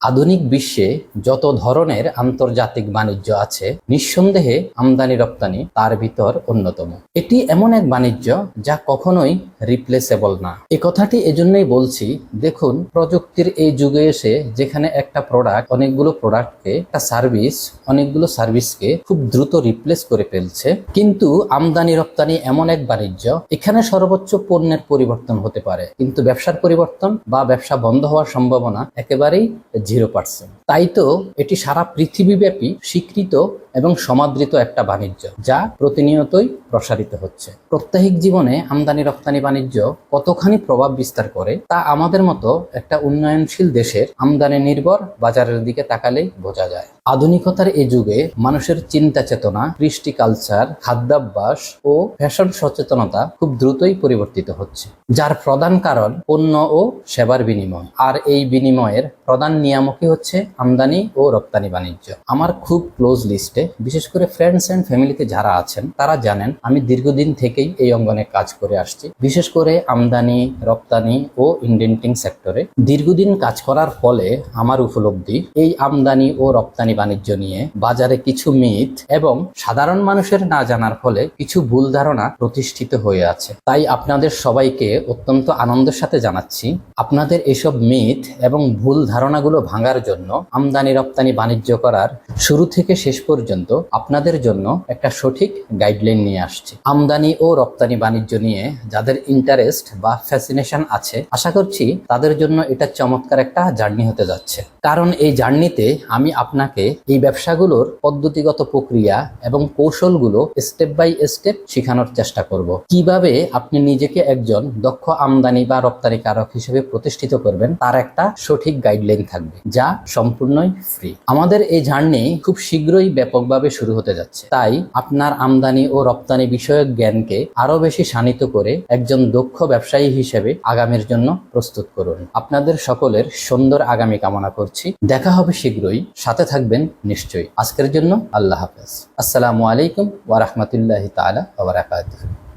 আধুনিক বিশ্বে যত ধরনের আন্তর্জাতিক বাণিজ্য আছে, নিঃসন্দেহে আমদানি রপ্তানি তার ভিতর অন্যতম। এটি এমন এক বাণিজ্য যা কখনোই রিপ্লেসেবল না। এ কথাটি এজন্যই বলছি, দেখুন, প্রযুক্তির এই যুগে এসে যেখানে একটা প্রোডাক্ট অনেকগুলো প্রোডাক্টকে একটা সার্ভিস অনেকগুলো সার্ভিসকে খুব দ্রুত রিপ্লেস করে ফেলছে। কিন্তু আমদানি, রপ্তানি এমন এক বাণিজ্য, এখানে সর্বোচ্চ পণ্যের পরিবর্তন হতে পারে। কিন্তু ব্যবসার পরিবর্তন বা ব্যবসা বন্ধ হওয়ার সম্ভাবনা একেবারেই জিরো পার্সেন্ট তাই তো এটি সারা পৃথিবীব্যাপী স্বীকৃত এবং সমাদৃত একটা বাণিজ্য, যা প্রতিনিয়তই প্রসারিত হচ্ছে। প্রত্যাহিক জীবনে আমদানি রপ্তানি বাণিজ্য কতখানি প্রভাব বিস্তার করে, তা আমাদের মতো একটা উন্নয়নশীল দেশের আমদানি নির্ভর বাজারের দিকে তাকালেই বোঝা যায়। আধুনিকতার এ যুগে মানুষের চিন্তা চেতনা, কৃষ্টি কালচার, খাদ্যাভ্যাস ও ফ্যাশন সচেতনতা খুব দ্রুতই পরিবর্তিত হচ্ছে, যার প্রধান কারণ পণ্য ও সেবার বিনিময়। আর এই বিনিময়ের প্রধান নিয়ামকই হচ্ছে আমদানি ও রপ্তানি বাণিজ্য। আমার খুব ক্লোজ লিস্টে বিশেষ করে ফ্রেন্ডস অ্যান্ড ফ্যামিলিতে যারা আছেন, তারা জানেন আমি দীর্ঘদিন থেকেই এই অঙ্গনে কাজ করে আসছি। বিশেষ করে আমদানি, রপ্তানি ও ইন্ডেন্টিং সেক্টরে দীর্ঘদিন কাজ করার ফলে আমার উপলব্ধি এই আমদানি ও রপ্তানি বাণিজ্য নিয়ে বাজারে কিছু মিথ এবং সাধারণ মানুষের না জানার ফলে কিছু ভুল ধারণা প্রতিষ্ঠিত হয়ে আছে। তাই আপনাদের সবাইকে অত্যন্ত আনন্দের সাথে জানাচ্ছি, আপনাদের এসব মিথ এবং ভুল ধারণাগুলো ভাঙার জন্য আমদানি রপ্তানি বাণিজ্য করার শুরু থেকে শেষ পর্যন্ত আপনাদের জন্য একটা সঠিক গাইডলাইন নিয়ে আসছি। আমদানি ও রপ্তানি বাণিজ্য নিয়ে যাদের ইন্টারেস্ট বা ফ্যাসিনেশন আছে, আশা করছি তাদের জন্য এটা চমৎকার একটা জার্নি হতে যাচ্ছে। কারণ এই জার্নিতে আমি আপনাকে এই ব্যবসাগুলোর পদ্ধতিগত প্রক্রিয়া এবং কৌশলগুলো স্টেপ বাই স্টেপ শেখানোর চেষ্টা করব। কীভাবে আপনি নিজেকে একজন দক্ষ আমদানি বা রপ্তানিকারক হিসেবে প্রতিষ্ঠিত করবেন, তার একটা সঠিক গাইডলাইন থাকবে, যা সম্পূর্ণই ফ্রি আমাদের এই জার্নি খুব শীঘ্রই ব্যাপকভাবে শুরু হতে যাচ্ছে। তাই আপনার আমদানি ও রপ্তানি বিষয়ক জ্ঞানকে আরও বেশি শানিত করে একজন দক্ষ ব্যবসায়ী হিসেবে আগামীর জন্য প্রস্তুত করুন। আপনাদের সকলের সুন্দর আগামী কামনা করছি। দেখা হবে শীঘ্রই। সাথে থাকবেন নিশ্চয়ই। আজকের জন্য আল্লাহ হাফেজ। আসসালামু আলাইকুম ওয়া রাহমাতুল্লাহি তাআলা ওয়া বারাকাতুহু।